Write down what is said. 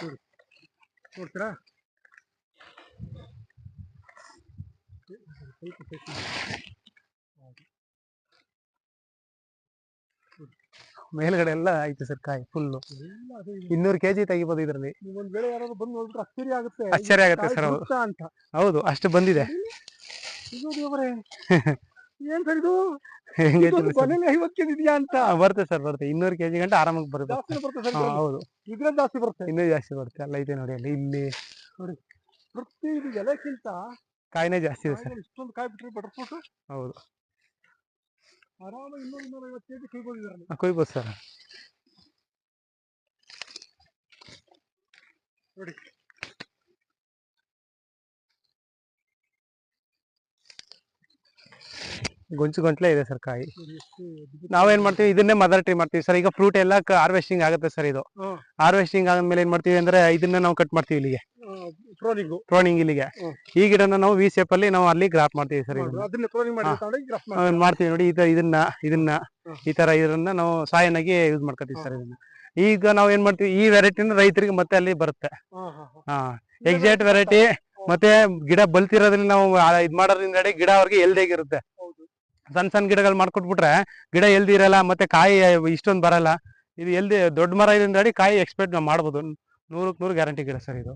ನೋಡ್ತೀರಾ ಮೇಲ್ಗಡೆ ಎಲ್ಲ ಐತೆ ಸರ್ ಕಾಯಿ ಫುಲ್ಲು ಇನ್ನೂರು ಕೆಜಿ ತೆಗಿಬೋದು ಇದರಲ್ಲಿ. ಒಂದು ವೇಳೆ ಯಾರಾದ್ರು ಬಂದು ನೋಡಿದ್ರೆ ಆಶ್ಚರ್ಯ ಆಗುತ್ತೆ. ಆಶ್ಚರ್ಯ ಆಗುತ್ತೆ ಸರ್ ಹೌದು. ಅಂತ. ಹೌದು ಅಷ್ಟು ಬಂದಿದೆ. ಏನ್ ಸರ್ ಇದು ಹೆಂಗೆ ಇದೊಂದು ಕೊನೆಯಲ್ಲಿ ಐವತ್ತು ಕೆಜಿ ಇದೆಯಾ ಅಂತ? ಬರುತ್ತೆ ಸರ್ ಬರುತ್ತೆ ಇನ್ನೂರು ಕೆಜಿ ಗಂಟೆ ಆರಾಮಾಗಿ ಬರುತ್ತೆ ಜಾಸ್ತಿ ಬರುತ್ತೆ ಸರ್ ಹೌದು. ಇದ್ರೆ ಜಾಸ್ತಿ ಬರುತ್ತೆ. ಇನ್ನೂ ಜಾಸ್ತಿ ಬರುತ್ತೆ. ಅಲ್ಲ ಇದೆ ನೋಡಿ ಅಲ್ಲಿ ಇಲ್ಲಿ. ಪ್ರತಿ ಇದು ಎಲೆಕ್ಕಿಂತ ಕಾಯಿನೇ ಜಾಸ್ತಿ ಇದೆ ಸರ್. ಇಷ್ಟೊಂದು ಕಾಯಿ ಬಿಟ್ರೆ ಬಟರ್ ಫ್ರೂಟ್ ಹೌದು. ಆರಾಮಾಗಿ ಇನ್ನೂರು ಇನ್ನೂರ ಐವತ್ತು ಕೆಜಿ ಇದರಲ್ಲಿ. ಆ, ಕೊಯ್ಬೋದು ಸರ್. ನೋಡಿ. ಗೊಂಚು ಗೊಂಟ್ಲೆ ಇದೆ ಸರ್ ಕಾಯಿ. ನಾವೇನ್ ಮಾಡ್ತೀವಿ? ಇದನ್ನೇ ಮದರ್ ಟ್ರೀ ಮಾಡ್ತೀವಿ ಸರ್. ಈಗ ಫ್ರೂಟ್ ಎಲ್ಲ ಹಾರ್ವೆಸ್ಟಿಂಗ್ ಆಗುತ್ತೆ ಸರ್ ಇದು. ಹಾರ್ವೆಸ್ಟಿಂಗ್ ಆದ್ಮೇಲೆ ಏನ್ ಮಾಡ್ತೀವಿ ಅಂದ್ರೆ ಇದನ್ನ ನಾವು ಕಟ್ ಮಾಡ್ತೀವಿ ಇಲ್ಲಿಗೆ. ಪ್ರೋನಿಂಗ್ ಇಲ್ಲಿಗೆ. ಈ ಗಿಡನ ನಾವು ವಿ ಶೇಪ್ ಅಲ್ಲಿ ನಾವು ಅಲ್ಲಿ ಗ್ರಾಫ್ ಮಾಡ್ತೀವಿ ಸರ್ ಮಾಡ್ತೀವಿ. ನೋಡಿ ಈ ತರ ಇದನ್ನ ಇದನ್ನ ಈ ತರ ಇದನ್ನ ನಾವು ಸಾಯನಾಗಿ ಯೂಸ್ ಮಾಡ್ಕೊತೀವಿ ಸರ್ ಇದನ್ನ. ಈಗ ನಾವ್ ಏನ್ ಮಾಡ್ತೀವಿ? ಈ ವೆರೈಟಿನ ರೈತರಿಗೆ ಮತ್ತೆ ಅಲ್ಲಿ ಬರುತ್ತೆ. ಹಾ ಎಕ್ಸಾಕ್ಟ್ ವೆರೈಟಿ ಮತ್ತೆ ಗಿಡ ಬಲ್ತಿರೋದ್ರಲ್ಲಿ ನಾವು ಇದ್ ಮಾಡೋದ್ರಿಂದ ಗಿಡ ಅವ್ರಿಗೆ ಎಲ್ದೇಗಿರುತ್ತೆ ಸಣ್ಣ ಸಣ್ಣ ಗಿಡಗಳು ಮಾಡ್ಕೊಟ್ಬಿಟ್ರೆ ಗಿಡ ಎಲ್ದಿ ಇರಲ್ಲ, ಮತ್ತೆ ಕಾಯಿ ಇಷ್ಟೊಂದು ಬರಲ್ಲ. ಇದು ಎಲ್ದಿ ದೊಡ್ಡ ಮರ ಇದ್ರಿಂದ ಕಾಯಿ ಎಕ್ಸ್ಪೆಕ್ಟ್ ನಾವು ಮಾಡ್ಬೋದು. ನೂರಕ್ಕೆ ನೂರು ಗ್ಯಾರಂಟಿ ಗಿಡ ಸರ್ ಇದು.